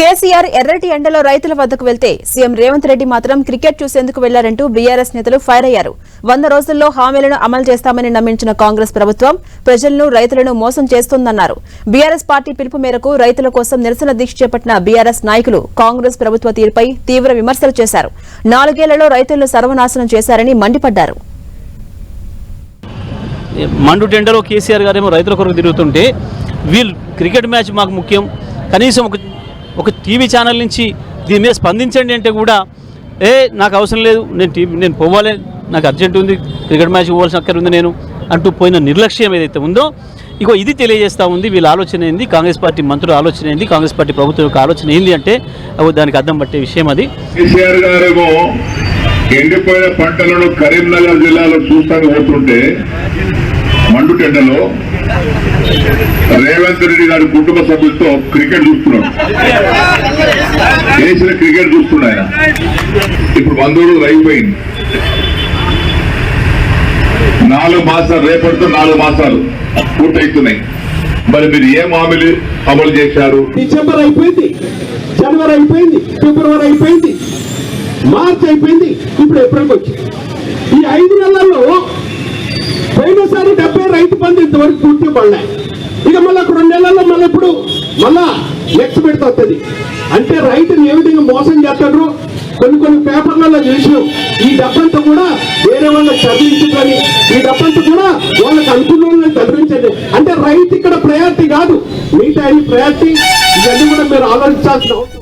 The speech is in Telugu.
కేసీఆర్ ఎర్రటి ఎండలో రైతుల వద్దకు వెళ్తే సీఎం రేవంత్ రెడ్డి మాత్రం క్రికెట్ చూసేందుకు వెళ్ళారంటూ బీఆర్ఎస్ నేతలు ఫైర్ అయ్యారు. వంద రోజుల్లో హామీలను అమలు చేస్తామని నమ్మించిన కాంగ్రెస్ ప్రభుత్వం ప్రజలను రైతులను మోసం చేస్తోందన్నారు. బీఆర్ఎస్ పార్టీ పిలుపు మేరకు రైతుల కోసం నిరసన దీక్ష చేపట్టిన బీఆర్ఎస్ నాయకులు కాంగ్రెస్ ప్రభుత్వ తీరుపై తీవ్ర విమర్శలు చేశారు. నాలుగేళ్ళలో రైతులను సర్వనాశనం చేశారని మండిపడ్డారు. మండు టెండలో కేసీఆర్ గారేమో రైతుల కొరకు తిరుగుతుంటే వీళ్ళు క్రికెట్ మ్యాచ్ మాకు ముఖ్యం. కనీసం ఒక ఒక టీవీ ఛానల్ నుంచి దీని మీద స్పందించండి అంటే కూడా ఏ నాకు అవసరం లేదు నేను టీవీ నేను పోవాలి నాకు అర్జెంట్ ఉంది క్రికెట్ మ్యాచ్ పోవాల్సిన అక్కర ఉంది నేను అంటూ పోయిన నిర్లక్ష్యం ఏదైతే ఉందో ఇగో ఇది తెలియజేస్తూ ఉంది వీళ్ళ ఆలోచన ఏంది కాంగ్రెస్ పార్టీ మంత్రుల ఆలోచన ఏంది కాంగ్రెస్ పార్టీ ప్రభుత్వం యొక్క ఆలోచన ఏంది అంటే అగో దానికి అర్థం పట్టే విషయం అది. కేసీఆర్ గారేమో ఎండిపోయిన పంటలను కరీంనగర్ జిల్లాలో చూస్తాను పోతుంటే మండుటెండలో రేవంత్ రెడ్డి గారి కుటుంబ సభ్యులతో క్రికెట్ చూస్తున్నాడు. చేసిన క్రికెట్ చూస్తున్నాడు ఆయన. ఇప్పుడు బంధువులు అయిపోయింది. నాలుగు మాసాలు రేపటితో నాలుగు మాసాలు పూర్తవుతున్నాయి మరి మీరు ఏం హామీలు అమలు చేశారు? డిసెంబర్ అయిపోయింది. జనవరి అయిపోయింది. ఫిబ్రవరి అయిపోయింది. మార్చి అయిపోయింది. ఇప్పుడు ఏప్రిల్కి వచ్చింది. ఈ ఐదు నెలల్లో పోయినసారి డెబ్బై రైతు బంధు ఇంతవరకు పూర్తి పడినాయి ఇక మళ్ళీ ఒక రెండు నెలల్లో మళ్ళీ ఇప్పుడు మళ్ళా నెక్స్ట్ పెడితే వస్తుంది అంటే రైతుని ఏ విధంగా మోసం చేస్తాడు కొన్ని కొన్ని పేపర్లలో చూసినాం. ఈ డబ్బంతా కూడా వేరే వాళ్ళకి చదివించుకొని ఈ డబ్బంతా కూడా వాళ్ళకి అనుకున్న చదివించండి అంటే రైతు ఇక్కడ ప్రయారిటీ కాదు. మిగతా ప్రయారిటీ ఇవన్నీ కూడా మీరు ఆలోచించాల్సిన అవసరం